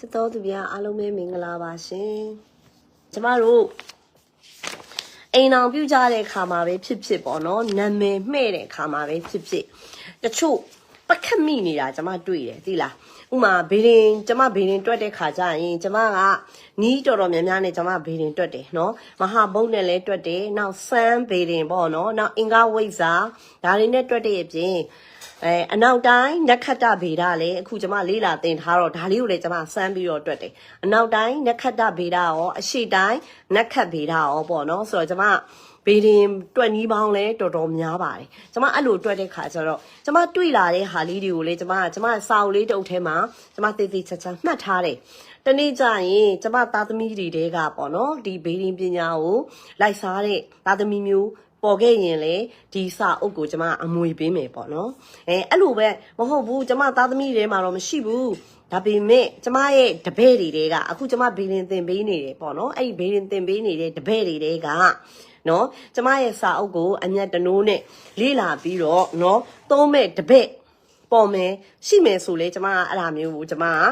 ချစ်တော်သူများအားလုံးပဲမင်္ဂလာပါရှင်ကျမတို့အိမ်အောင်ပြုကြတဲ့ခါမှာပဲဖြစ်ဖြစ်ပေါ့နော်နာမည်မှဲ့တဲ့ခါမှာပဲဖြစ်ဖြစ်တချို့ပကတ်မိနေတာကျမတွေ့တယ်သိလားဥမာဘေးရင်ကျမဘေးရင်တွက်တဲ့ခါကျရင်ကျမကနီးတော်တော်များများနဲ့ကျမဘေးရင်တွက်တယ်နော်မဟာဘုတ်နဲ့လည်းတွက်တယ်နောက်ဆန်းဘေးရင်ပေါ့နော်နောက်အင်္ဂဝိဇ္ဇာဒါတွေနဲ့တွက်တဲ့အပြင် အဲအနောက်တိုင်းနက္ခတ္တဗေဒလည်းအခုကျမလေးလာသင်ထားတော့ဒါလေးကိုလည်းကျမစမ်းပြီးတော့တွက်တယ်အနောက်တိုင်းနက္ခတ္တဗေဒရောအရှေ့တိုင်းနက္ခတ်ဗေဒရောပေါ့နော်ဆိုတော့ကျမဘေဒင်တွက်နီးပေါင်းလဲတော်တော်များပါတယ်ကျမအဲ့လိုတွက်တဲ့ခါကျတော့ကျမတွေ့လာတဲ့ဟာလေးတွေကိုလေကျမကကျမစာအုပ်လေးတုပ်ထဲမှာကျမသေသေးချာချာမှတ်ထားတယ်တနေ့ကျရင်ကျမသားသမီးတွေတဲကပေါ့နော်ဒီဘေဒင်ပညာကိုလိုက်စားတဲ့သားသမီးမျိုး ပေါ်ခဲ့ရင်လေဒီစာအုပ်ကိုကျမအမွေပေးမယ်ပေါ့နော်အဲအဲ့လိုပဲမဟုတ်ဘူးကျမသားသမီးတွေမှာတော့မရှိဘူးဒါပေမဲ့ကျမရဲ့တပည့်တွေတဲကအခုကျမဘေးရင်သင်ပေးနေတယ်ပေါ့နော်အဲ့ဒီဘေးရင်သင်ပေးနေတဲ့တပည့်တွေတဲကနော်ကျမရဲ့စာအုပ်ကိုအမျက်တနိုးနဲ့လေ့လာပြီးတော့နော်သုံးမဲ့တပည့်ပေါ်မယ်ရှိမယ်ဆိုလဲကျမကအဲ့ဒါမျိုးကိုကျမက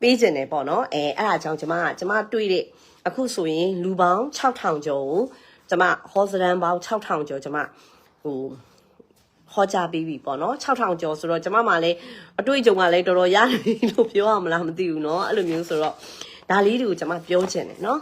ပေးခြင်းတယ်ပေါ့နော်အဲအဲ့ဒါကြောင့်ကျမကကျမတွေ့တဲ့အခုဆိုရင်လူပေါင်း6000ကျော်ကို ကျမဟောစရန်ပေါင်း6000ကျော်ကျမဟိုဟောကြားပြီးပြီပေါ့နော်6000ကျော်ဆိုတော့ကျမမှလည်းအတွေ့အကြုံကလည်းတော်တော်ရတယ်လို့ပြောရမလားမသိဘူးเนาะအဲ့လိုမျိုးဆိုတော့ဒါလေးတွေကိုကျမပြောချင်တယ်เนาะ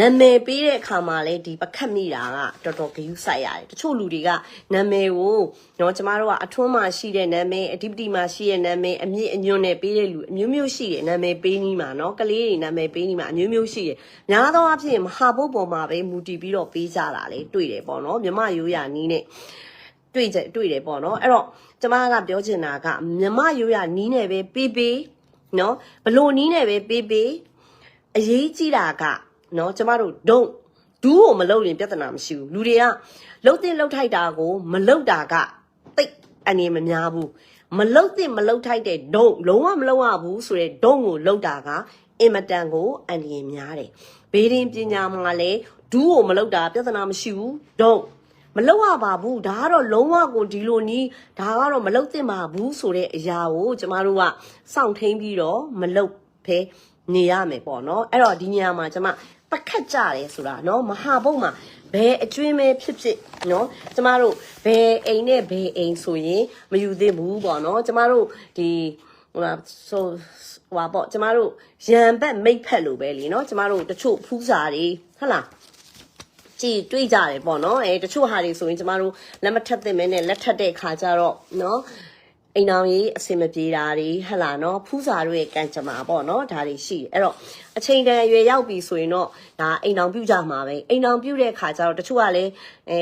နာမည်ပေးတဲ့အခါမှာလည်းဒီပကတ်မိတာကတော်တော်ဂရုစိုက်ရတယ်တချို့လူတွေကနာမည်ကိုနော်ကျမတို့ကအထွန်းမှာရှိတဲ့နာမည်အဓိပတိမှာရှိတဲ့နာမည်အမြင့်အညွန့်နဲ့ပေးတဲ့လူအမျိုးမျိုးရှိတယ်နာမည်ပေးနီးမှာနော်ကလေးတွေနာမည်ပေးနီးမှာအမျိုးမျိုးရှိတယ်များသောအားဖြင့်မဟာဘုတ်ပေါ်မှာပဲမူတည်ပြီးတော့ပေးကြတာလေတွေ့တယ်ပေါ့နော်မြမရိုးရာနီးနဲ့တွေ့ကြတွေ့တယ်ပေါ့နော်အဲ့တော့ကျမကပြောချင်တာကမြမရိုးရာနီးနဲ့ပဲပေးပေးနော်ဘလို့နီးနဲ့ပဲပေးပေးအရေးကြီးတာက နော်ကျမတို့ဒုံဒူးကိုမလုပ်ရင်ပြဿနာမရှိဘူးလူတွေကလှုပ်တဲ့လှုပ်ထိုက်တာကိုမလှုပ်တာကတိတ်အနေမများဘူးမလှုပ်တဲ့မလှုပ်ထိုက်တဲ့ဒုံလုံးဝမလှုပ်ရဘူးဆိုတဲ့ဒုံကိုလှုပ်တာကအင်မတန်ကိုအန္တရာယ်များတယ်ဘေးရင်ပညာမှာလည်းဒူးကိုမလှုပ်တာပြဿနာမရှိဘူးဒုံမလောက်ရပါဘူးဒါကတော့လုံးဝကိုဒီလိုနီးဒါကတော့မလောက်သင့်ပါဘူးဆိုတဲ့အရာကိုကျမတို့ကစောင့်ထိန်ပြီးတော့မလောက်ဖဲနေရမယ်ပေါ့နော်အဲ့တော့ဒီညမှာကျမ ပကတ်ကြတယ်ဆိုတာနော်မဟာဘုတ်မှာဘယ်အကျွင်းပဲဖြစ်ဖြစ်နော်ကျမတို့ဘယ်အိမ်နဲ့ဘယ်အိမ်ဆိုရင်မယူသင့်ဘူးပေါ့နော်ကျမတို့ဒီဟိုလားဆိုဟိုပါပေါ့ကျမတို့ရံဘက်မိတ်ဖက်လိုပဲလीเนาะကျမတို့တချို့ဖူးစာတွေဟုတ်လား ကြည်တွေးကြတယ်ပေါ့နော်အဲတချို့ဟာတွေဆိုရင်ကျမတို့လက်မထက်သင့်မဲနဲ့လက်ထက်တဲ့ခါကျတော့နော် အိမ်အောင်ရေးအစင်မပြေတာတွေဟဟလာနော်ဖူးစာတို့ရဲ့ကံကြမ္မာပေါ့နော်ဒါတွေရှိတယ်အဲ့တော့အချိန်တန်အရွယ်ရောက်ပြီဆိုရင်တော့ဒါအိမ်အောင်ပြုကြမှာပဲအိမ်အောင်ပြုတဲ့ခါကျတော့တချို့ကလည်းအဲ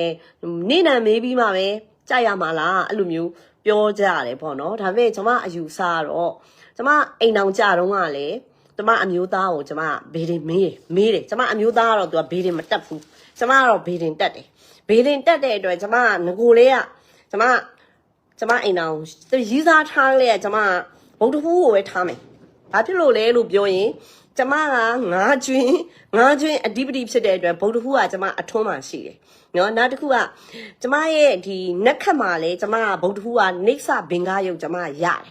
နေနံမေးပြီးမှပဲကြိုက်ရမှာလားအဲ့လိုမျိုးပြောကြရတယ်ပေါ့နော်ဒါပေမဲ့ကျွန်မအယူဆကတော့ကျွန်မအိမ်အောင်ကြတော့ကလည်းကျမအမျိုးသားကိုကျမဘေးရင်မေးတယ်မေးတယ်ကျမအမျိုးသားကတော့သူကဘေးရင်မတက်ဘူးကျမကတော့ဘေးရင်တက်တယ်ဘေးရင်တက်တဲ့အတွက်ကျမကငကိုလေးကကျမ ကျမအိမ်တော်ရီးစားထားလေကကျမဗုဒ္ဓဟူးကိုပဲထားမယ်ဘာဖြစ်လို့လဲလို့ပြောရင်ကျမကငါးကျွင်းငါးကျွင်းအဓိပတိဖြစ်တဲ့အတွက်ဗုဒ္ဓဟူးကကျမအထွန်းမှရှိတယ်နော်နောက်တစ်ခုကကျမရဲ့ဒီနက်ခတ်မှာလဲကျမကဗုဒ္ဓဟူးကနေဆဘင်္ဂယုတ်ကျမရတယ်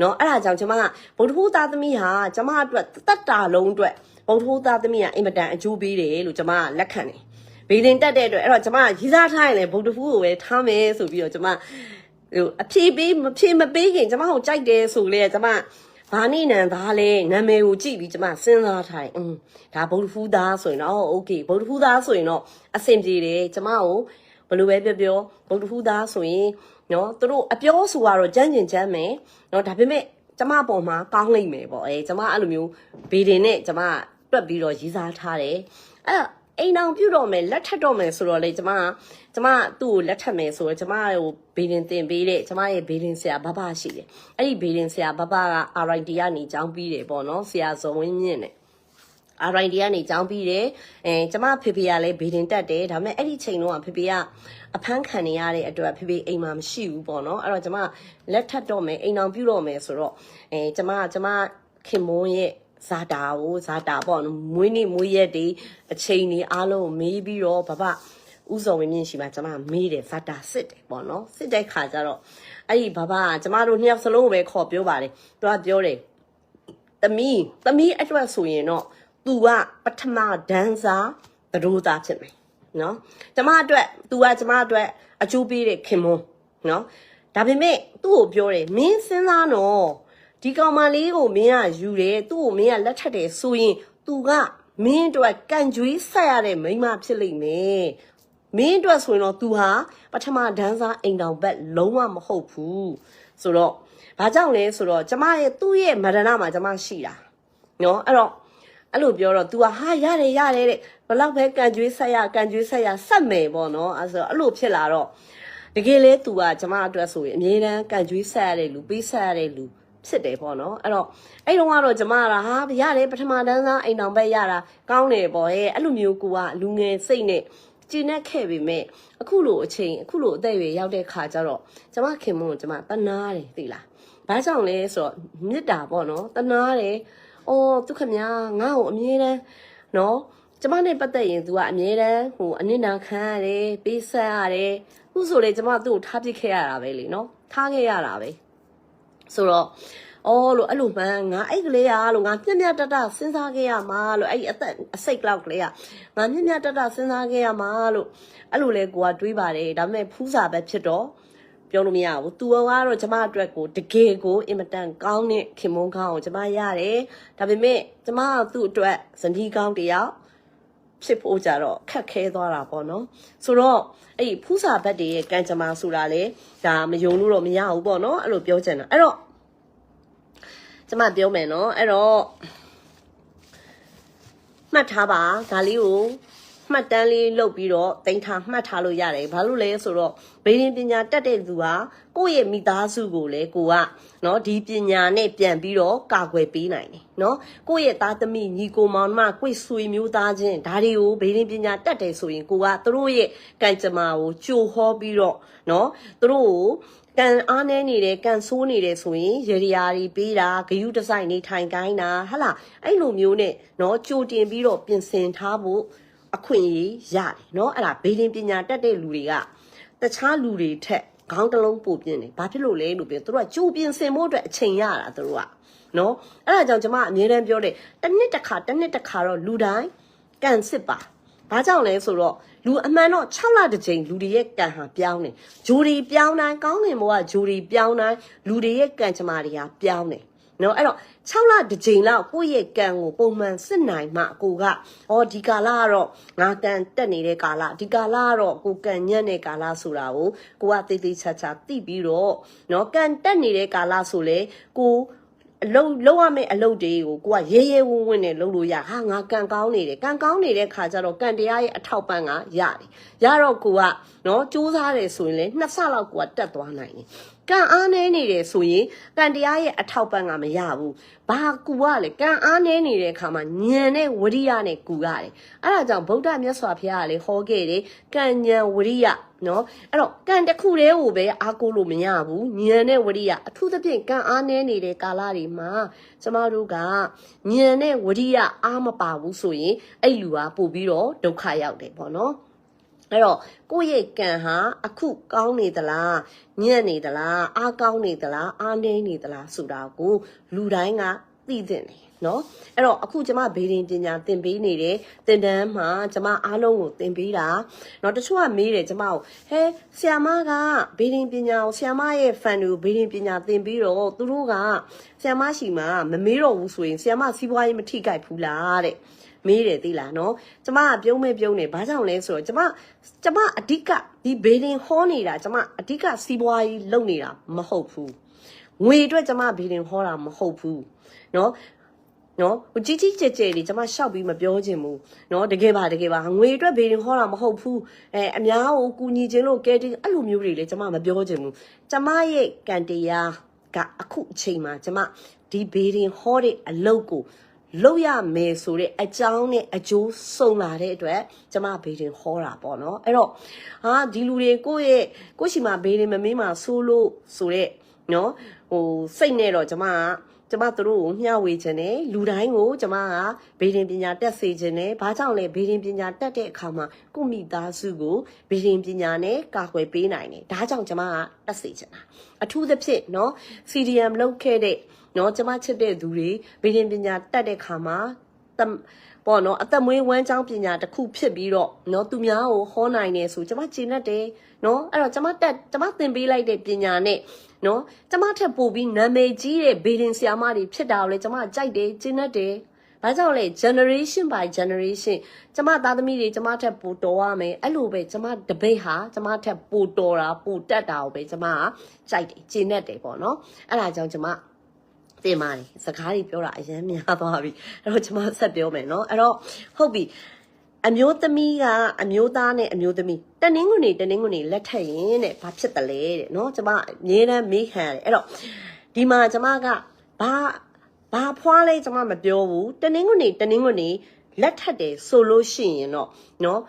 နော်အဲ့ဒါကြောင့်ကျမကဗုဒ္ဓဟူးသားသမီးဟာကျမအတွက်တတ်တာလုံးအတွက်ဗုဒ္ဓဟူးသားသမီးကအင်မတန်အကျိုးပေးတယ်လို့ကျမကလက်ခံတယ်ဘေးရင်တက်တဲ့အတွက်အဲ့တော့ကျမကရီးစားထားရင်လေဗုဒ္ဓဟူးကိုပဲထားမယ်ဆိုပြီးတော့ကျမ ဟိုအဖြေပေးမဖြေမပေးခင်ကျမကိုကြိုက်တယ်ဆိုလေကျမဘာနိနံသားလဲနာမည်ကိုကြည့်ပြီးကျမစဉ်းစားထားတယ်อืมဒါဗုဒ္ဓဟူးသားဆိုရင်တော့โอเคဗုဒ္ဓဟူးသားဆိုရင်တော့အဆင်ပြေတယ်ကျမကိုဘယ်လိုပဲပြောပြောဗုဒ္ဓဟူးသားဆိုရင်နော်သူတို့အပြောဆိုကတော့ကြမ်းကျင်ကြမ်းမယ်နော်ဒါပေမဲ့ကျမပေါ်မှာကောင်းလိမ့်မယ်ပေါ့အဲကျမအဲ့လိုမျိုးဘေဒင်နဲ့ကျမတွက်ပြီးတော့ရည်စားထားတယ်အဲ့ အိမ်အောင်ပြုတ်တော့မယ်လက်ထပ်တော့မယ်ဆိုတော့လေကျမကကျမသူ့ကိုလက်ထပ်မယ်ဆိုတော့ကျမဟိုဘေဒင်တင်ပေးတဲ့ကျမရဲ့ဘေဒင်ဆရာဘဘရှိတယ်အဲ့ဒီဘေဒင်ဆရာဘဘက RIT ကနေကျောင်းပြီးတယ်ပေါ့နော်ဆရာဇော်ဝင်းမြင့်နဲ့ RIT ကနေကျောင်းပြီးတယ်အဲကျမဖေဖေကလည်းဘေဒင်တက်တယ်ဒါပေမဲ့အဲ့ဒီချိန်တော့ဖေဖေကအဖမ်းခံနေရတဲ့အတွက်ဖေဖေအိမ်မှာမရှိဘူးပေါ့နော်အဲ့တော့ကျမလက်ထပ်တော့မယ်အိမ်အောင်ပြုတော့မယ်ဆိုတော့အဲကျမကျမခင်မွန်းရဲ့ ဇာတာကိုဇာတာပေါ့နော်မွေးနေ့မွေးရက်တွေအချိန်တွေအားလုံးကိုမေးပြီးတော့ဘဘဥစော်ဝင်းမြင့်ရှိမှကျမမေးတယ်ဇာတာစစ်တယ်ပေါ့နော်စစ်တဲ့ခါကျတော့အဲ့ဒီဘဘကကျမတို့နှစ်ယောက်စလုံးကိုပဲခေါ်ပြောပါတယ်သူကပြောတယ်သမီးသမီးအတွက်ဆိုရင်တော့ तू ကပထမဒန်းစားသတို့သားဖြစ်မယ်နော်ကျမအတွက် तू ကကျမအတွက်အကျိုးပေးတဲ့ခင်မွန်းနော်ဒါပေမဲ့သူ့ကိုပြောတယ်မင်းစဉ်းစားနော် ဒီကောင်မလေးကိုမင်းကယူတယ်သူ့ကိုမင်းကလက်ထပ်တယ်ဆိုရင် तू ကမင်းအတွက်ကန့်ကြွေးဆက်ရတဲ့မိန်းမဖြစ်လိမ့်မယ်မင်းအတွက်ဆိုရင်တော့ तू ဟာပထမဒန်းစားအိမ်တောင်ဘက်လုံးဝမဟုတ်ဘူးဆိုတော့ဘာကြောင့်လဲဆိုတော့ကျမရဲ့သူ့ရဲ့မရဏမှာကျမရှိတာနော်အဲ့တော့အဲ့လိုပြောတော့ तू ဟာဟာရတယ်ရတယ်တဲ့ဘလောက်ပဲကန်ကျွေးဆက်ရကန်ကျွေးဆက်ရဆက်မယ်ပေါ့နော်အဲ့ဆိုအဲ့လိုဖြစ်လာတော့တကယ်လဲ तू ကကျမအတွက်ဆိုရင်အမြဲတမ်းကန်ကျွေးဆက်ရတဲ့လူပေးဆက်ရတဲ့လူ ဖြစ်တယ်ပေါ့နော်အဲ့တော့အဲ့တော့ကတော့ကျမကဟာရတယ်ပထမတန်းစားအိမ်တော်ဘက်ရတာကောင်းတယ်ပေါ့ဟဲ့အဲ့လိုမျိုးကိုကလူငယ်စိတ်နဲ့ကျင်းနဲ့ခဲ့ပေမဲ့အခုလိုအချိန်အခုလိုအသက်အရွယ်ရောက်တဲ့ခါကျတော့ကျမခင်မွန်းကိုကျမတနာတယ်သိလားဘာကြောင့်လဲဆိုတော့မေတ္တာပေါ့နော်တနာတယ်အော်ဒုက္ခများငါ့ကိုအမြဲတမ်းနော်ကျမနဲ့ပတ်သက်ရင် तू ကအမြဲတမ်းဟိုအနစ်နာခံရတယ်ပေးဆက်ရတယ်ခုဆိုလေကျမသူ့ကိုထားပစ်ခဲ့ရတာပဲလေနော်ထားခဲ့ရတာပဲ ဆိုတော့အော်လို့အဲ့လိုမှန်ငါအဲ့ကလေးကလို့ငါမြတ်မြတ်တတစဉ်းစားခဲ့ရမှာလို့အဲ့အသက်အစိတ်လောက်ကလေးကငါမြတ်မြတ်တတစဉ်းစားခဲ့ရမှာလို့အဲ့လိုလဲကိုကတွေးပါတယ်ဒါပေမဲ့ဖူးစာပဲဖြစ်တော့ပြောလို့မရဘူးသူကတော့ကျမအတွက်ကိုတကယ်ကိုအင်မတန်ကောင်းတဲ့ခင်မုန်းကောင်းကိုကျမရတယ်ဒါပေမဲ့ကျမကသူ့အတွက်ဇနီးကောင်းတယောက် ဖြစ်ဖို့ကြတော့ခက်ခဲသွားတာပေါ့နော်ဆိုတော့အဲ့ဒီဖူးစာဘက်တွေရဲ့ကံကြမ္မာဆိုတာလေဒါမယုံလို့တော့မရဘူးပေါ့နော်အဲ့လိုပြောချင်တာအဲ့တော့ကျမပြောမယ်နော်အဲ့တော့မှတ်ထားပါဒါလေးကို မှတ်တမ်းလေးလုပ်ပြီးတော့တင်ထားမှတ်ထားလို့ရတယ်ဘာလို့လဲဆိုတော့ဗေဒင်ပညာတက်တဲ့သူဟာကိုယ့်ရဲ့မိသားစုကိုလည်းကိုကเนาะဒီပညာနဲ့ပြန်ပြီးတော့ကာကွယ်ပေးနိုင်တယ်เนาะကိုယ့်ရဲ့သားသမီးညီကိုမောင်နှမကိုယ့်ဆွေမျိုးသားချင်းဒါတွေကိုဗေဒင်ပညာတက်တယ်ဆိုရင်ကိုကသူတို့ရဲ့ကံကြမ္မာကိုကြိုဟောပြီးတော့เนาะသူတို့ကိုကံအားနေနေတယ်ကံဆိုးနေတယ်ဆိုရင်ရေရာတွေပေးတာဂယုတဆိုင်နေထိုင်ကိုင်းတာဟဟလားအဲ့လိုမျိုးနဲ့เนาะကြိုတင်ပြီးတော့ပြင်ဆင်ထားဖို့ အခွင့်အရေးရတယ်เนาะအဲ့ဒါဘေးဒင်ပညာတက်တဲ့လူတွေကတခြားလူတွေထက်ခေါင်းတစ်လုံးပိုပြင်းတယ်ဘာဖြစ်လို့လဲလို့ပြောသူတို့ကကြိုပြင်ဆင်ဖို့အတွက်အချိန်ရတာသူတို့ကနော်အဲ့ဒါကြောင့်ကျွန်မအမြဲတမ်းပြောတယ်တစ်နှစ်တစ်ခါတစ်နှစ်တစ်ခါတော့လူတိုင်းကန်စစ်ပါဘာကြောင့်လဲဆိုတော့လူအမှန်တော့6လတစ်ချိန်လူတွေရဲ့ကံဟာပြောင်းတယ်ဂျိုဒီပြောင်းတိုင်းကောင်းတယ်မို့ကဂျိုဒီပြောင်းတိုင်းလူတွေရဲ့ကံကြမ္မာတွေဟာပြောင်းတယ် နော်အဲ့တော့6လတစ်ချိန်လောက်ကိုယ့်ရဲ့ကံကိုပုံမှန်စစ်နိုင်မှကိုကဩဒီကာလကတော့ငါကံတက်နေတဲ့ကာလဒီကာလကတော့ကိုကံညံ့တဲ့ကာလဆိုတာကိုကိုကသေးသေးချာချာသိပြီးတော့နော်ကံတက်နေတဲ့ကာလဆိုလေကိုအလုံးလုံးရမယ့်အလုပ်တွေကိုကိုကရဲရဲဝံ့ဝံ့နဲ့လုပ်လို့ရဟာငါကံကောင်းနေတယ်ကံကောင်းနေတဲ့ခါကျတော့ကံတရားရဲ့အထောက်ပံ့ကရတယ်ရတော့ကိုကနော်စူးစမ်းတယ်ဆိုရင်လေနှစ်ဆလောက်ကိုကတက်သွားနိုင်တယ် ကံအားနေနေတယ်ဆိုရင်ကံတရားရဲ့အထောက်ပံ့ကမရဘူးဘာကူကလေကံအားနေနေတဲ့အခါမှာညံနဲ့ဝရိယနဲ့ကူရတယ်အဲ့ဒါကြောင့်ဗုဒ္ဓမြတ်စွာဘုရားကလေဟောခဲ့တယ်ကံညံဝရိယနော်အဲ့တော့ကံတစ်ခုတည်းကိုပဲအားကိုးလို့မရဘူးညံနဲ့ဝရိယအထူးသဖြင့်ကံအားနေနေတဲ့ကာလတွေမှာကျမတို့ကညံနဲ့ဝရိယအားမပါဘူးဆိုရင်အဲ့လူကပို့ပြီးတော့ဒုက္ခရောက်တယ်ပေါ့နော် အဲ့တော့ကိုယ့်ရဲ့ကံဟာအခုကောင်းနေသလားညံ့နေသလားအားကောင်းနေသလားအားနည်းနေသလားဆိုတာကိုလူတိုင်းကသိသင့်တယ် နော်အဲ့တော့အခုကျမဘေးရင်ပညာသင်ပေးနေတယ်သင်တန်းမှာကျမအားလုံးကိုသင်ပေးတာเนาะတချို့ကမေးတယ်ကျမကိုဟဲဆီယာမကဘေးရင်ပညာကိုဆီယာမရဲ့ fan တွေကိုဘေးရင်ပညာသင်ပြီးတော့သူတို့ကဆီယာမရှိမှာမမေးတော့ဘူးဆိုရင်ဆီယာမစီးပွားရေးမထိကြိုက်ဘူးလားတဲ့မေးတယ်သိလားနော်ကျမကပြုံးမဲ့ပြုံးနေဘာကြောင့်လဲဆိုတော့ကျမကျမအဓိကဒီဘေဒင်ဟောနေတာကျမအဓိကစီးပွားရေးလုပ်နေတာမဟုတ်ဘူးငွေအတွက်ကျမဘေဒင်ဟောတာမဟုတ်ဘူးနော် နော်ဟိုကြီးကြီးကျယ်ကျယ်လေးကျွန်မရှောက်ပြီးမပြောချင်ဘူးနော်တကယ်ပါတကယ်ပါငွေအတွက်ဘေးရင်ဟောတာမဟုတ်ဘူးအဲအများကိုကူညီခြင်းလို့ကဲတင်အဲ့လိုမျိုးတွေလေကျွန်မမပြောချင်ဘူးကျွန်မရဲ့ကံတရားကအခုအချိန်မှာကျွန်မဒီဘေးရင်ဟောတဲ့အလုပ်ကိုလုပ်ရမယ်ဆိုတဲ့အကြောင်းနဲ့အကျိုးစုံလာတဲ့အတွက်ကျမဘေးရင်ဟောတာပေါ့နော်အဲ့တော့ဟာဒီလူတွေကိုယ့်ရဲ့ကိုယ့်ရှိမှာဘေးရင်မမင်းမှာဆိုးလို့ဆိုတဲ့နော်ဟိုစိတ်နဲ့တော့ကျမက ကျမတို့ကိုမျှဝေခြင်းနဲ့လူတိုင်းကိုကျမကဘေးရင်ပညာတက်စေခြင်းနဲ့ဘာကြောင့်လဲဘေးရင်ပညာတက်တဲ့အခါမှာကိုမိသားစုကိုဘေးရင်ပညာနဲ့ကာကွယ်ပေးနိုင်တယ်ဒါကြောင့်ကျမကတက်စေခြင်းတာအထူးသဖြင့်เนาะ CDM လောက်ခဲ့တဲ့ နော်ကျမချစ်တဲ့သူတွေဗီဒင်ပညာတက်တဲ့ခါမှာတမ်ပေါ့နော်အသက်မွေးဝမ်းကြောင်းပညာတစ်ခုဖြစ်ပြီးတော့နော်သူများကိုဟောနိုင်နေဆိုကျမကျင့်တတ်တယ်နော်အဲ့တော့ကျမတက်ကျမသင်ပေးလိုက်တဲ့ပညာနဲ့ နော်ကျမထက်ပိုပြီးနာမည်ကြီးတဲ့ဗီဒင်ဆီယာမတွေဖြစ်တာကိုလေကျမကြိုက်တယ်ကျင့်တတ်တယ်ဘာကြောင့်လဲ generation by generation ကျမသားသမီးတွေကျမထက်ပိုတော်ရမယ်အဲ့လိုပဲကျမတပိတ်ဟာကျမထက်ပိုတော်တာပိုတက်တာကိုပဲကျမကကြိုက်တယ်ကျင့်တတ်တယ်ပေါ့နော်အဲ့ဒါကြောင့်ကျမတင်ပါတယ်စကားတွေပြောတာအရင်များသွားပြီအဲ့တော့ကျမဆက်ပြောမယ်နော်အဲ့တော့ဟုတ်ပြီ အမျိုးသမီးကအမျိုးသားနဲ့အမျိုးသမီးတနင်္ဂနွေတနင်္ဂနွေလက်ထက်ရင်တဲ့ဘာဖြစ်တယ်လဲတဲ့နော်ကျမအမြဲတမ်းမေးခံရတယ်အဲ့တော့ဒီမှာကျမကဘာဘာဖွားလဲကျမမပြောဘူးတနင်္ဂနွေတနင်္ဂနွေလက်ထက်တယ်ဆိုလို့ရှိရင်တော့နော်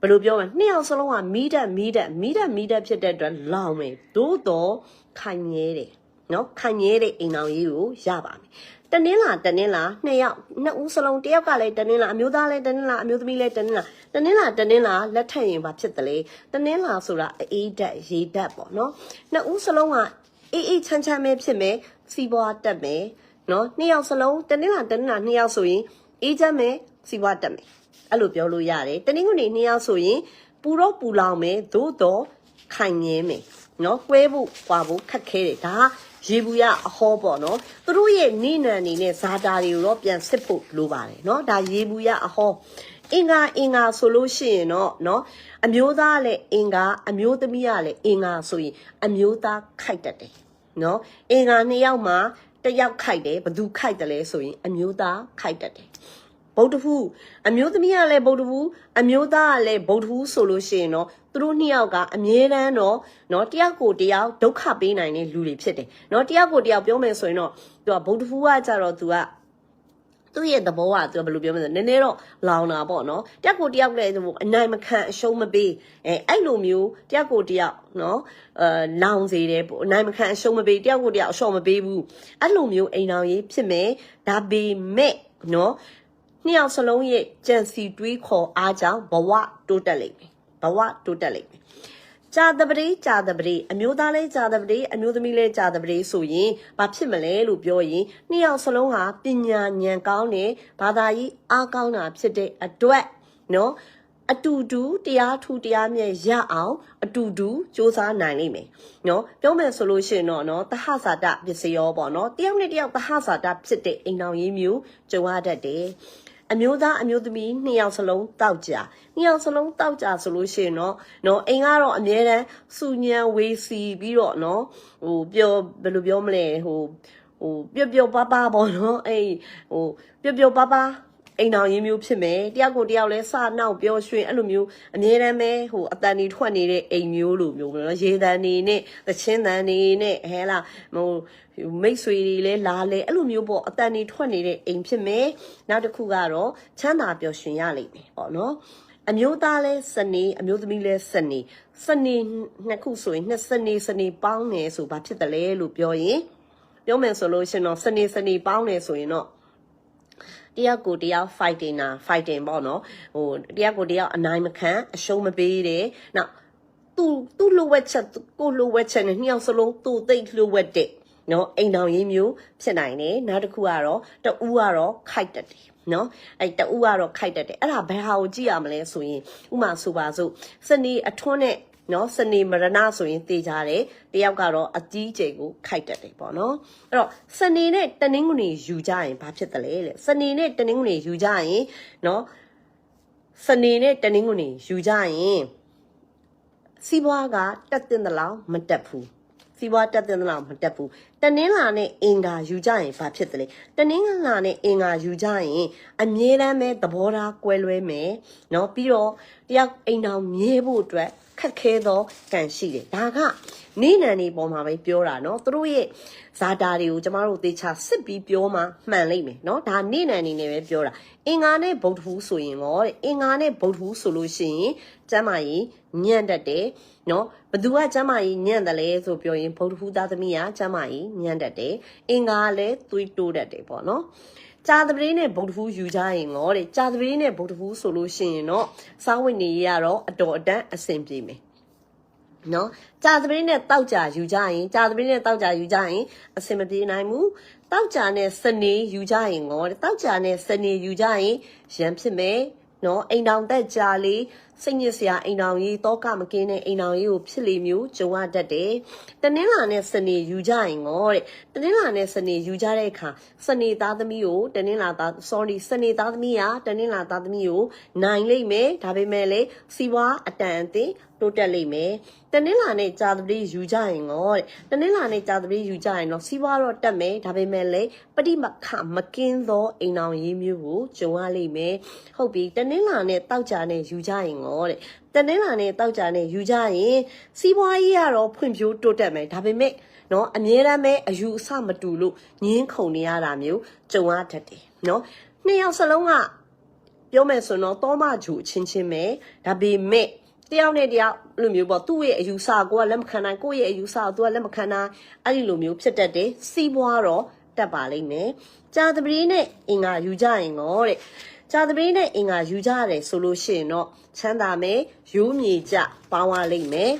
ဘယ်လိုပြောမလဲနှစ်ယောက်စလုံးကမီးတက်မီးတက်မီးတက်မီးတက်ဖြစ်တဲ့အတွက်လောင်မယ်သို့တော့ခိုင်မြဲတယ်နော်ခိုင်မြဲတဲ့အိမ်အောင်ရေးကိုရပါမယ် တနင်္လာတနင်္လာနှစ်ယောက်နှစ်ဦးစလုံးတစ်ယောက်ကလည်းတနင်္လာအမျိုးသားလည်းတနင်္လာအမျိုးသမီးလည်းတနင်္လာတနင်္လာတနင်္လာလက်ထက်ရင်ဘာဖြစ်တယ်လဲတနင်္လာဆိုတာအေးဓာတ်ရေဓာတ်ပေါ့နော်နှစ်ဦးစလုံးကအေးအေးချမ်းချမ်းပဲဖြစ်မယ်စီးပွားတက်မယ်နော်နှစ်ယောက်စလုံးတနင်္လာတနင်္လာနှစ်ယောက်ဆိုရင်အေးချမ်းမယ်စီးပွားတက်မယ်အဲ့လိုပြောလို့ရတယ်တနင်္ဂနွေနှစ်ယောက်ဆိုရင်ပူတော့ပူလောင်မယ်သို့တော့ခိုင်ငဲမယ်နော်ကွဲဖို့ကွာဖို့ခက်ခဲတယ်ဒါက ရေဘူးရအဟောပေါ့နော်သူတို့ရဲ့နိနံနေနဲ့ဇာတာတွေကိုတော့ပြန်စစ်ဖို့လိုပါတယ်နော်ဒါရေဘူးရအဟောအင်္ဂါအင်္ဂါဆိုလို့ရှိရင်တော့နော်အမျိုးသားလည်းအင်္ဂါအမျိုးသမီးကလည်းအင်္ဂါဆိုရင်အမျိုးသားခိုက်တတ်တယ်နော်အင်္ဂါနှစ်ယောက်မှာတစ်ယောက်ခိုက်တယ်ဘသူခိုက်တယ်လဲဆိုရင်အမျိုးသားခိုက်တတ်တယ် ဗုဒ္ဓဖူးအမျိုးသမီးကလည်းဗုဒ္ဓဖူးအမျိုးသားကလည်းဗုဒ္ဓဖူးဆိုလို့ရှိရင်တော့သူတို့နှစ်ယောက်ကအမြဲတမ်းတော့เนาะတယောက်ကိုတယောက်ဒုက္ခပေးနိုင်တဲ့လူတွေဖြစ်တယ်เนาะတယောက်ကိုတယောက်ပြောမယ်ဆိုရင်တော့သူကဗုဒ္ဓဖူးကကြတော့သူကသူ့ရဲ့သဘောကသူကဘယ်လိုပြောမလဲနည်းနည်းတော့လောင်တာပေါ့နော်တယောက်ကိုတယောက်လည်းအနိုင်မခံအရှုံးမပေးအဲအဲ့လိုမျိုးတယောက်ကိုတယောက်နော်အဲလောင်စေတယ်ပေါ့အနိုင်မခံအရှုံးမပေးတယောက်ကိုတယောက်အရှုံးမပေးဘူးအဲ့လိုမျိုးအိမ်တော်ရေးဖြစ်မယ်ဒါပေမဲ့နော် နှစ်ယောက်စလုံးရဲ့ကြံစီတွေးခေါ်အားကြောင့်ဘဝတိုးတက်လိမ့်မယ်ဘဝတိုးတက်လိမ့်မယ်ကြာတပတိကြာတပတိအမျိုးသားလေးကြာတပတိအမျိုးသမီးလေးကြာတပတိဆိုရင်ဘာဖြစ်မလဲလို့ပြောရင်နှစ်ယောက်စလုံးဟာပညာဉာဏ်ကောင်းတဲ့ဘာသာရေးအားကောင်းတာဖြစ်တဲ့အတွက်နော်အတူတူတရားထူတရားမြတ်ရအောင်အတူတူစ조사နိုင်လိမ့်မယ်เนาะပြောမယ်ဆိုလို့ရှိရင်တော့เนาะတဟဇာတပစ္စယောပေါ့เนาะတယောက်နဲ့တယောက်တဟဇာတဖြစ်တဲ့အိမ်တော်ရေးမျိုးကြုံရတတ်တယ် အမျိုးသားအမျိုးသမီးနှစ်ယောက်စလုံးတောက်ကြနှစ်ယောက်စလုံးတောက်ကြဆိုလို့ရှိရင်တော့နော်အိမ်ကတော့အမြဲတမ်းစူညံဝေးစီပြီးတော့နော်ဟိုပြောဘယ်လိုပြောမလဲဟိုဟိုပျော့ပျော့ပါပါပေါ့နော်အဲ့ဟိုပျော့ပျော့ပါပါ အိမ်တော်ရင်းမျိုးဖြစ်မယ်တယောက်ကိုတယောက်လဲစနောက်ပြောရွှင်အဲ့လိုမျိုးအမြဲတမ်းပဲဟိုအတန်ကြီးထွက်နေတဲ့အိမ်မျိုးလိုမျိုးနော်ရေတန်နေနဲ့သချင်းတန်နေနဲ့ဟဲလားဟိုမိတ်ဆွေတွေလဲလာလဲအဲ့လိုမျိုးပေါ့အတန်ကြီးထွက်နေတဲ့အိမ်ဖြစ်မယ်နောက်တစ်ခုကတော့ချမ်းသာပျော်ရွှင်ရလိမ့်မယ်ပေါ့နော်အမျိုးသားလဲစနေအမျိုးသမီးလဲစနေစနေနှစ်ခုဆိုရင်နှစ်စနေစနေပေါင်းနေဆိုဘာဖြစ်တယ်လဲလို့ပြောရင်ပြောမယ်ဆိုလို့ရှင်တော့စနေစနေပေါင်းနေဆိုရင်တော့ တယောက်ကိုတယောက် fighting နာ fighting ပေါ့နော်ဟိုတယောက်ကိုတယောက်အနိုင်မခံအရှုံးမပေးတယ်နောက်သူသူ့လိုဝက်ချက်ကိုလိုဝက်ချက်နဲ့နှစ်ယောက်စလုံးသူ့သိတ်လိုဝက်တဲ့နော်အိမ်တော်ရင်းမျိုးဖြစ်နိုင်တယ်နောက်တစ်ခုကတော့တဦးကတော့ခိုက်တက်တယ်နော်အဲ့တဦးကတော့ခိုက်တက်တယ်အဲ့ဒါဘယ်ဟာကိုကြည့်ရမလဲဆိုရင်ဥမာဆိုပါစို့စနေအထွန်းနဲ့ နော်စနေမရဏဆိုရင်တေးကြတယ်တယောက်ကတော့အကြီးကျယ်ကိုခိုက်တက်တယ်ပေါ့နော်အဲ့တော့စနေနဲ့တနင်္ဂနွေယူကြရင်ဘာဖြစ်တယ်လဲလေစနေနဲ့တနင်္ဂနွေယူကြရင်နော်စနေနဲ့တနင်္ဂနွေယူကြရင်စီးပွားကတက်တင်တယ်လို့မတက်ဘူး စီးပွားတက်တဲ့လောက်မတက်ဘူးတနင်္လာနဲ့အင်္ဂါယူကြရင်ဘာဖြစ်သလဲတနင်္လာနဲ့အင်္ဂါယူကြရင်အမြဲတမ်းပဲသဘောထားကွဲလွဲမယ်เนาะပြီးတော့တယောက်အိမ်တော်မြဲဖို့အတွက်ခက်ခဲသောကံရှိတယ်ဒါကနေနံနေပေါ်မှာပဲပြောတာเนาะသူတို့ရဲ့ဇာတာတွေကိုကျမတို့သေချာစစ်ပြီးပြောမှမှန်လိမ့်မယ်เนาะဒါနေနံနေနဲ့ပဲပြောတာအင်္ဂါနဲ့ဗုဒ္ဓဟူးဆိုရင်ရောတဲ့အင်္ဂါနဲ့ဗုဒ္ဓဟူးဆိုလို့ရှိရင်ကျမ်းမာရေး ညံ့တတ်တယ်နော်ဘသူကကျမ်းမာရေးညံ့တယ်လဲဆိုပြောရင်ဗုဒ္ဓဟူးသားသမီးကကျမ်းမာရေးညံ့တတ်တယ်အင်္ဂါကလည်းသွေးတိုးတတ်တယ်ပေါ့နော်ကြာသပတေးနဲ့ဗုဒ္ဓဟူးယူကြရင်ငေါတဲ့ကြာသပတေးနဲ့ဗုဒ္ဓဟူးဆိုလို့ရှိရင်တော့စားဝတ်နေရတော့အတော်အတန်းအဆင်ပြေမယ်နော်ကြာသမီးနဲ့တောက်ကြယူကြရင်ကြာသမီးနဲ့တောက်ကြယူကြရင်အဆင်မပြေနိုင်ဘူးတောက်ကြနဲ့စနေယူကြရင်ငေါတောက်ကြနဲ့စနေယူကြရင်ရံဖြစ်မယ်နော်အိမ်တောင်သက်ကြာလေး စိတ်ညစ်စရာအိမ်တောင်ကြီးတောကမကင်းတဲ့အိမ်တောင်ကြီးကိုဖြစ်လေမျိုးကြုံရတတ်တယ်။တနင်္လာနဲ့စနေယူကြရင်ငေါတဲ့တနင်္လာနဲ့စနေယူကြတဲ့အခါစနေသားသမီးကိုတနင်္လာသား sorry စနေသားသမီးကတနင်္လာသားသမီးကိုနိုင်လိမ့်မယ်ဒါပေမဲ့လေစီဝါအတန်အသင့်တိုးတက်လိမ့်မယ်တနင်္လာနဲ့ကြာသပတေးယူကြရင်ငေါတဲ့တနင်္လာနဲ့ကြာသပတေးယူကြရင်တော့စီးပွားတော့တက်မယ်ဒါပေမဲ့လည်းပဋိမခမကင်းသောအိမ်အောင်ရေးမျိုးကိုကြုံရလိမ့်မယ်ဟုတ်ပြီတနင်္လာနဲ့တောက်ကြနဲ့ယူကြရင်ငေါတဲ့တနင်္လာနဲ့တောက်ကြနဲ့ယူကြရင်စီးပွားရေးကတော့ဖွံ့ဖြိုးတိုးတက်မယ်ဒါပေမဲ့နော်အမြဲတမ်းပဲအယူအဆမတူလို့ငင်းခုန်နေရတာမျိုးကြုံရတတ်တယ်နော်နှစ်ယောက်စလုံးကပြောမယ်ဆိုတော့တောမဂျူအချင်းချင်းပဲဒါပေမဲ့တယောက်နဲ့တယောက်အဲ့လိုမျိုးပေါ့သူ့ရဲ့အယူဆကိုကလက်မခံနိုင်ကိုယ့်ရဲ့အယူဆကိုသူကလက်မခံနိုင်အဲ့ဒီလိုမျိုးဖြစ်တတ်တယ်စီးပွားတော့တက်ပါလိမ့်မယ်ကြာတပတိနဲ့အင်္ဂါယူကြရင်တော့တဲ့ ကြာတပတိနဲ့အင်္ဂါယူကြရတယ်ဆိုလို့ရှိရင်တော့ချမ်းသာမယ်ရိုးမြေကြပေါင်းရလိမ့်မယ်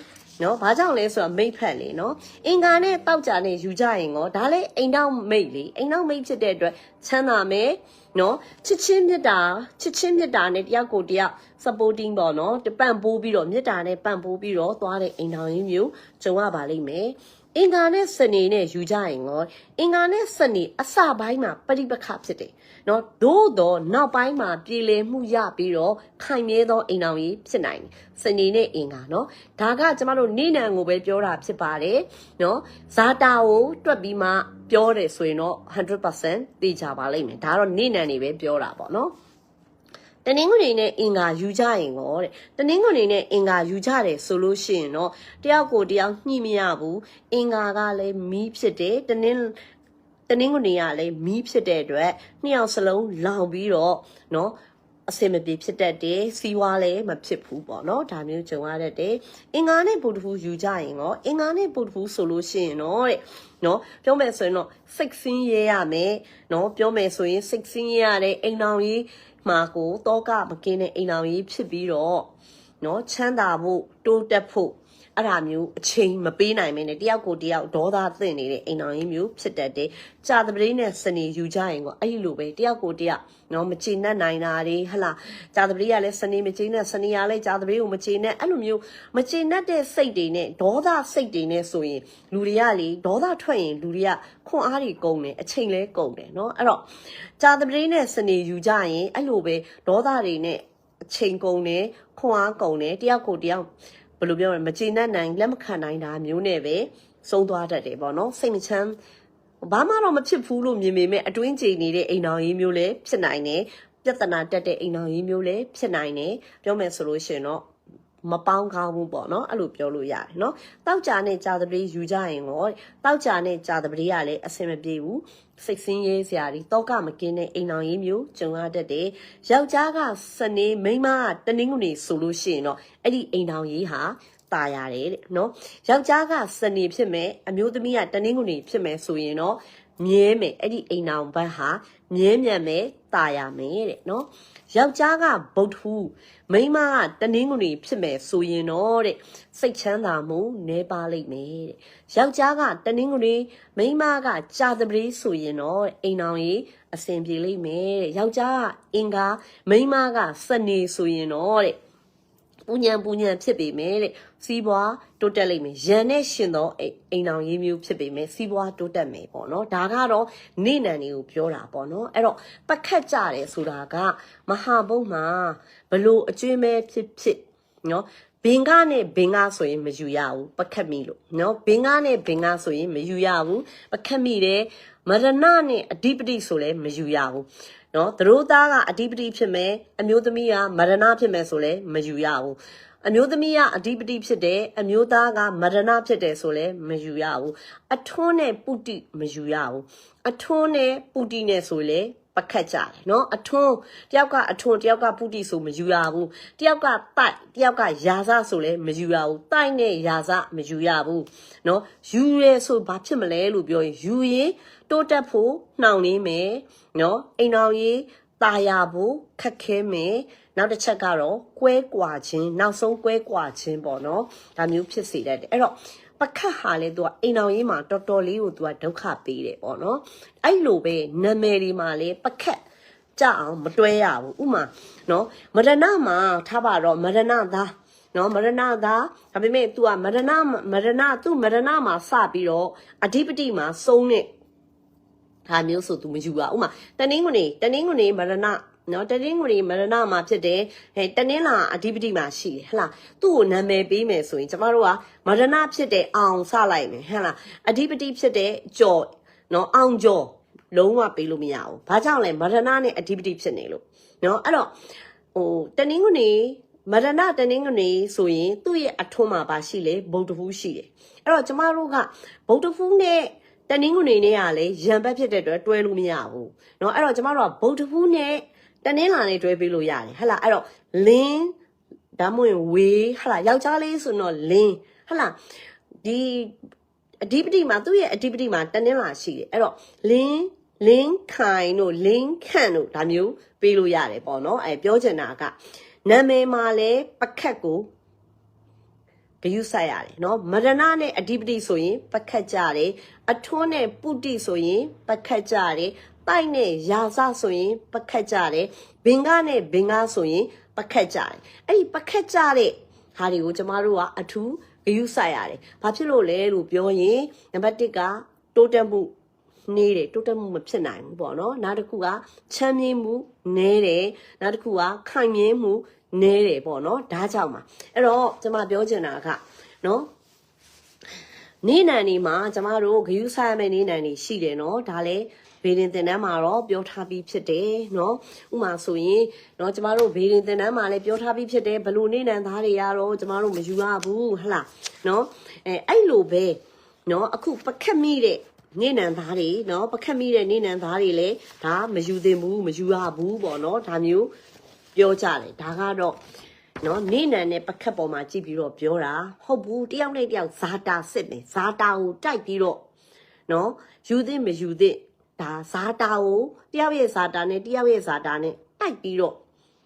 နော်ဘာကြောင့်လဲဆိုတော့မိတ်ဖက်လေနော်အင်္ဂါနဲ့တောက်ကြနဲ့ယူကြရင်ကောဒါလည်းအိမ်တော့မိတ်လေအိမ်တော့မိတ်ဖြစ်တဲ့အတွက်ချမ်းသာမယ်နော်ချစ်ချင်းမြတ်တာချစ်ချင်းမြတ်တာနဲ့တယောက်ကိုတယောက် supporting ပေါ့နော်တပန့်ပိုးပြီးတော့မြတ်တာနဲ့ပန့်ပိုးပြီးတော့သွားတဲ့အိမ်တော်ရင်းမျိုးကြုံရပါလိမ့်မယ် အင်္ဂါနဲ့စနေနဲ့ယူကြရင်ရောအင်္ဂါနဲ့စနေအစပိုင်းမှာပရိပခဖြစ်တယ်နော်သို့တော့နောက်ပိုင်းမှာပြည်လည်မှုရပြီးတော့ခိုင်မြဲသောအိမ်တော်ကြီးဖြစ်နိုင်တယ်စနေနဲ့အင်္ဂါနော်ဒါကကျမတို့နေနံကိုပဲပြောတာဖြစ်ပါတယ်နော်ဇာတာကိုတွက်ပြီးမှပြောတယ်ဆိုရင်တော့100%သိကြပါလိမ့်မယ်ဒါကတော့နေနံနေပဲပြောတာပေါ့နော် တနင်္ဂနွေနဲ့အင်္ဂါယူကြရင်ကောတဲ့တနင်္ဂနွေနဲ့အင်္ဂါယူကြတယ်ဆိုလို့ရှိရင်တော့တယောက်ကိုတယောက်ညှိမရဘူးအင်္ဂါကလည်းမီးဖြစ်တယ်တနင်္တနင်္ဂနွေကလည်းမီးဖြစ်တဲ့အတွက်နှစ်ယောက်စလုံးလောင်ပြီးတော့เนาะအစင်မပြေဖြစ်တတ်တယ်စီဝါလည်းမဖြစ်ဘူးပေါ့เนาะဒါမျိုးကြုံရတတ်တယ်အင်္ဂါနဲ့ပုတ္တဖူးယူကြရင်ကောအင်္ဂါနဲ့ပုတ္တဖူးဆိုလို့ရှိရင်တော့တဲ့နော်ပြောမယ်ဆိုရင်တော့စိတ်ဆင်းရဲရမယ်နော်ပြောမယ်ဆိုရင်စိတ်ဆင်းရဲရတဲ့အိမ်အောင်ကြီး မှာကိုတောကမကင်းတဲ့အိမ်အောင်ကြီးဖြစ်ပြီးတော့နော်ချမ်းသာဖို့တိုးတက်ဖို့ အဲ့ဒါမျိုးအချိန်မပေးနိုင်မင်းနဲ့တယောက်ကိုတယောက်ဒေါသသင့်နေတဲ့အိမ်အောင်ကြီးမျိုးဖြစ်တတ်တယ်။ကြာတပတိနဲ့စနေယူကြရင်ကောအဲ့ဒီလိုပဲတယောက်ကိုတယောက်နော်မချေနဲ့နိုင်တာတွေဟလာကြာတပတိကလည်းစနေမချေနဲ့စနေကလည်းကြာတပတိကိုမချေနဲ့အဲ့လိုမျိုးမချေနဲ့တဲ့စိတ်တွေနဲ့ဒေါသစိတ်တွေနဲ့ဆိုရင်လူတွေကလေဒေါသထွက်ရင်လူတွေကခွန်အားတွေကုန်တယ်အချိန်လဲကုန်တယ်နော်အဲ့တော့ကြာတပတိနဲ့စနေယူကြရင်အဲ့လိုပဲဒေါသတွေနဲ့အချိန်ကုန်တယ်ခွန်အားကုန်တယ်တယောက်ကိုတယောက် ဘယ်လိုပြောမလဲမချေနဲ့နိုင်လက်မခံနိုင်တာမျိုးနဲ့ပဲဆုံးသွားတတ်တယ်ပေါ့နော်စိတ်မချမ်းဘာမှတော့မဖြစ်ဘူးလို့မြင်ပေမဲ့အတွင်းကျိန်နေတဲ့အိမ်တော်ကြီးမျိုးလည်းဖြစ်နိုင်တယ်ပြဿနာတက်တဲ့အိမ်တော်ကြီးမျိုးလည်းဖြစ်နိုင်တယ်ပြောမယ်ဆိုလို့ရှိရင်တော့ မပေါင်းကောင်းဘူးပေါ့နော်အဲ့လိုပြောလို့ရတယ်နော်တောက်ကြနဲ့ကြာသပတေးယူကြရင်ရောတောက်ကြနဲ့ကြာသပတေးကလည်းအဆင်မပြေဘူးစိတ်ဆင်းရဲစရာတွေတောကမကင်းတဲ့အိမ်တော်ကြီးမျိုးကြုံရတတ်တယ်ယောက်ျားကစနေမိန်းမကတနင်္ဂနွေဆိုလို့ရှိရင်တော့အဲ့ဒီအိမ်တော်ကြီးဟာตายရတယ်တဲ့နော်ယောက်ျားကစနေဖြစ်မယ်အမျိုးသမီးကတနင်္ဂနွေဖြစ်မယ်ဆိုရင်တော့ မြဲမယ်အဲ့ဒီအိမ်အောင်ဘတ်ဟာမြဲမြံမယ်တာယာမယ်တဲ့နော်ယောက်ျားကဗုဒ္ဓဟူမိန်းမကတနင်္ဂနွေဖြစ်မယ်ဆိုရင်တော့တဲ့စိတ်ချမ်းသာမှုနေပါလိမ့်မယ်တဲ့ယောက်ျားကတနင်္ဂနွေမိန်းမကကြာသပတေးဆိုရင်တော့အိမ်အောင်ရေးအဆင်ပြေလိမ့်မယ်တဲ့ယောက်ျားကအင်္ဂါမိန်းမကစနေဆိုရင်တော့တဲ့ ပူညံပူညံဖြစ်ပေမဲ့တဲ့စီးပွားတိုးတက်လိမ့်မယ်ရန်နဲ့ရှင်သောအိမ်အိမ်တော်ရေးမျိုးဖြစ်ပေမဲ့စီးပွားတိုးတက်မယ်ပေါ့နော်ဒါကတော့နေနံတွေကိုပြောတာပေါ့နော်အဲ့တော့ပကတ်ကြတယ်ဆိုတာကမဟာဘုတ်မှာဘလို့အကျွေးမဲဖြစ်ဖြစ်နော်ဘင်္ဂနဲ့ဘင်္ဂဆိုရင်မယူရဘူးပကတ်မိလို့နော်ဘင်္ဂနဲ့ဘင်္ဂဆိုရင်မယူရဘူးပကတ်မိတယ် မရဏနဲ့အဓိပတိဆိုလည်းမယူရဘူးနော်သတို့သားကအဓိပတိဖြစ်မယ်အမျိုးသမီးကမရဏဖြစ်မယ်ဆိုလည်းမယူရဘူးအမျိုးသမီးကအဓိပတိဖြစ်တယ်အမျိုးသားကမရဏဖြစ်တယ်ဆိုလည်းမယူရဘူးအထွန်းနဲ့ပုတိမယူရဘူးအထွန်းနဲ့ပုတိနဲ့ဆိုလည်း ပခတ်ကြတယ်နော်အထွန်းတယောက်ကအထွန်းတယောက်ကပုတိဆိုမယူရဘူးတယောက်ကတိုက်တယောက်ကယာစဆိုလဲမယူရဘူးတိုက်နဲ့ယာစမယူရဘူးနော်ယူရဲဆိုဘာဖြစ်မလဲလို့ပြောရင်ယူရင်တိုးတက်ဖို့နှောင့်နေမယ်နော်အိမ်တော်ရေးตาရဖို့ခက်ခဲမယ်နောက်တစ်ချက်ကတော့ကွဲကွာခြင်းနောက်ဆုံးကွဲကွာခြင်းပေါ့နော်ဒါမျိုးဖြစ်စေတတ်တယ်အဲ့တော့ ပခတ်ဟာလေသူကအိမ်အောင်ရေးမှာတော်တော်လေးကိုသူကဒုက္ခပေးတယ်ပေါ့နော်အဲ့လိုပဲနာမည်ဒီမှာလေပခတ်ကြအောင်မတွဲရဘူးဥမာနော်မရဏမှာထားပါတော့မရဏသားနော်မရဏသားဒါပေမဲ့ तू ကမရဏမရဏသူမရဏမှာစပြီးတော့အဓိပတိမှာစုံတဲ့ဟာမျိုးဆို तू မယူပါဥမာတနင်္ဂနွေတနင်္ဂနွေမရဏ နော်တနင်္ဂနွေမရဏမှာဖြစ်တယ်ဟဲ့တနင်္လာအဓိပတိမှာရှိတယ်ဟဟလားသူ့ကိုနာမည်ပေးမယ်ဆိုရင်ကျမတို့ကမရဏဖြစ်တဲ့အောင်စလိုက်မယ်ဟဟလားအဓိပတိဖြစ်တဲ့ကြော်နော်အောင်ကြော်လုံးဝပေးလို့မရဘူးဘာကြောင့်လဲမရဏနဲ့အဓိပတိဖြစ်နေလို့နော်အဲ့တော့ဟိုတနင်္ဂနွေမရဏတနင်္ဂနွေဆိုရင်သူ့ရဲ့အထွန်းမှာပါရှိလေဗုဒ္ဓဟူးရှိတယ်အဲ့တော့ကျမတို့ကဗုဒ္ဓဟူးနဲ့တနင်္ဂနွေနေ့ကလည်းရံပတ်ဖြစ်တဲ့အတွက်တွဲလို့မရဘူးเนาะအဲ့တော့ကျမတို့ကဗုဒ္ဓဟူးနဲ့ တနင်္လာနေ့တွဲပေးလို့ရတယ်ဟဟလားအဲ့တော့လင်းဒါမှမဟုတ်ဝေးဟဟလားယောက်ျားလေးဆိုတော့လင်းဟဟလားဒီအဓိပတိမှာသူ့ရဲ့အဓိပတိမှာတနင်္လာရှိတယ်အဲ့တော့လင်းလင်းခိုင်တို့လင်းခန့်တို့ဒါမျိုးပေးလို့ရတယ်ပေါ့နော်အဲပြောချင်တာကနာမည်မှာလဲပခက်ကို ဂယုဆက်ရတယ်နော်မရဏနဲ့အဓိပတိဆိုရင်ပခတ်ကြတယ်အထွန်းနဲ့ပုတိဆိုရင်ပခတ်ကြတယ်ပိုက်နဲ့ရာစဆိုရင်ပခတ်ကြတယ်ဘင်္ဂနဲ့ဘင်္ဂဆိုရင်ပခတ်ကြတယ်အဲ့ဒီပခတ်ကြတဲ့ဟာတွေကိုကျမတို့ကအထူးဂယုဆက်ရတယ်ဘာဖြစ်လို့လဲလို့ပြောရင်နံပါတ်1ကတိုးတက်မှုနေတယ်တိုးတက်မှုမဖြစ်နိုင်ဘူးပေါ့နော်နောက်တစ်ခုကချမ်းမြေ့မှုနေတယ်နောက်တစ်ခုကခိုင်မြဲမှု နဲတယ်ပေါ့နော်ဒါကြောင့်ပါအဲ့တော့ကျွန်မပြောချင်တာကနော်နေနံနေမှာကျမတို့ဂယုဆိုင်ရမယ့်နေနံနေရှိတယ်နော်ဒါလည်းဘေးရင်တင်တန်းမှာတော့ပြောထားပြီးဖြစ်တယ်နော်ဥမာဆိုရင်နော်ကျမတို့ဘေးရင်တင်တန်းမှာလည်းပြောထားပြီးဖြစ်တယ်ဘလို့နေနံသားတွေရတော့ကျမတို့မယူရဘူးဟလားနော်အဲအဲ့လိုပဲနော်အခုပခက်မိတဲ့နေနံသားတွေနော်ပခက်မိတဲ့နေနံသားတွေလည်းဒါမယူသင့်ဘူးမယူရဘူးပေါ့နော်ဒါမျိုး ပြောကြတယ်ဒါကတော့နော်နေနံနဲ့ပခက်ပေါ်မှာကြည့်ပြီးတော့ပြောတာဟုတ်ဘူးတယောက်နဲ့တယောက်ဇာတာစစ်မယ်ဇာတာကိုတိုက်ပြီးတော့နော်ယူသင့်မယူသင့်ဒါဇာတာကိုတယောက်ရဲ့ဇာတာနဲ့တယောက်ရဲ့ဇာတာနဲ့တိုက်ပြီးတော့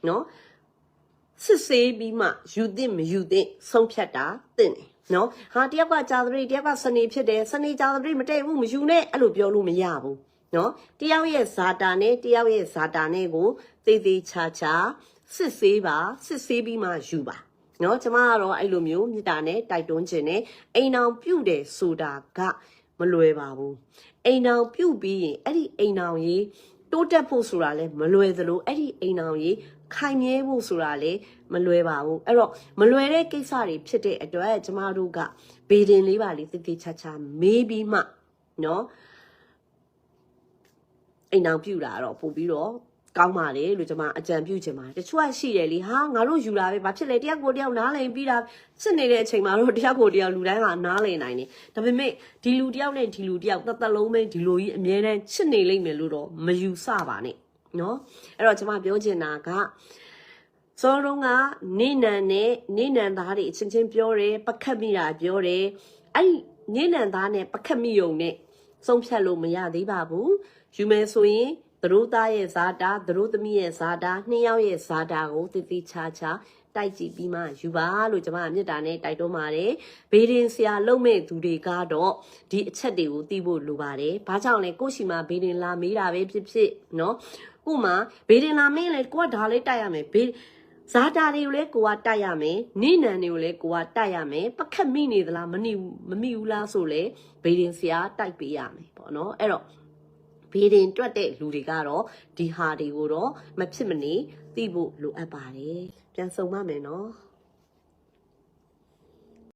နော်စစ်ဆေးပြီးမှယူသင့်မယူသင့်ဆုံးဖြတ်တာသင့်တယ်နော်ဟာတယောက်ကကြာသတိတယောက်ကစနေဖြစ်တယ်စနေကြာသတိမတည့်ဘူးမယူနဲ့အဲ့လိုပြောလို့မရဘူးနော်တယောက်ရဲ့ဇာတာနဲ့တယောက်ရဲ့ဇာတာနဲ့ကို သေသေးချာချာစစ်ဆေးပါစစ်ဆေးပြီးမှယူပါနော်ကျမကတော့အဲ့လိုမျိုးမြစ်တာနဲ့တိုက်တွန်းခြင်းနဲ့အိမ်အောင်ပြုတ်တယ်ဆိုတာကမလွယ်ပါဘူးအိမ်အောင်ပြုတ်ပြီးရင်အဲ့ဒီအိမ်အောင်ရေးတိုးတက်ဖို့ဆိုတာလဲမလွယ်သလိုအဲ့ဒီအိမ်အောင်ရေးခိုင်မြဲဖို့ဆိုတာလဲမလွယ်ပါဘူးအဲ့တော့မလွယ်တဲ့ကိစ္စတွေဖြစ်တဲ့အတွက်ကျမတို့ကဘေဒင်လေးပါလေးတိတိချာချာမေးပြီးမှနော်အိမ်အောင်ပြုတ်တာတော့ပို့ပြီးတော့ ကောင်းပါလေလို့ကျွန်မအကြံပြုချင်ပါတယ်တချို့ကရှိတယ်လေဟာငါတို့ယူလာပဲဘာဖြစ်လဲတယောက်ကိုတယောက်နားလည်ပြီးတာစစ်နေတဲ့အချိန်မှာတော့တယောက်ကိုတယောက်လူတိုင်းကနားလည်နိုင်တယ်ဒါပေမဲ့ဒီလူတယောက်နဲ့ဒီလူတယောက်တစ်သက်လုံးပဲဒီလိုကြီးအမြဲတမ်းချစ်နေလိမ့်မယ်လို့တော့မယူဆပါနဲ့နော်အဲ့တော့ကျွန်မပြောချင်တာကစောလုံးကနေနန်နဲ့နေနန်သားတွေအချင်းချင်းပြောတယ်ပကတ်မိတာပြောတယ်အဲ့ဒီနေနန်သားနဲ့ပကတ်မိုံနဲ့ဆုံးဖြတ်လို့မရသေးပါဘူးယူမယ်ဆိုရင် သူတို့သားရဲ့ဇာတာသူတို့သမီးရဲ့ဇာတာနှစ်ယောက်ရဲ့ဇာတာကိုတည်တည်ချာချာတိုက်ကြည့်ပြီးမှယူပါလို့ကျွန်မမြစ်တာနဲ့တိုက်တွန်းပါတယ်ဘေးရင်ဆရာလုံးမဲ့သူတွေကတော့ဒီအချက်တွေကိုသိဖို့လိုပါတယ်ဘာကြောင့်လဲကိုရှိမှာဘေးရင်လာမေးတာပဲဖြစ်ဖြစ်နော်ခုမှဘေးရင်လာမေးလဲကိုကဒါလေးတိုက်ရမယ်ဘေးဇာတာတွေကိုလည်းကိုကတိုက်ရမယ်နိနန်တွေကိုလည်းကိုကတိုက်ရမယ်ပခက်မိနေသလားမနိမမိဘူးလားဆိုလဲဘေးရင်ဆရာတိုက်ပေးရမယ်ပေါ့နော်အဲ့တော့ ဘေးရင်တွက်တဲ့လူတွေကတော့ဒီဟာတွေကိုတော့မဖြစ်မနေသိဖို့လိုအပ်ပါတယ်ပြန်ဆုံပါမယ်နော်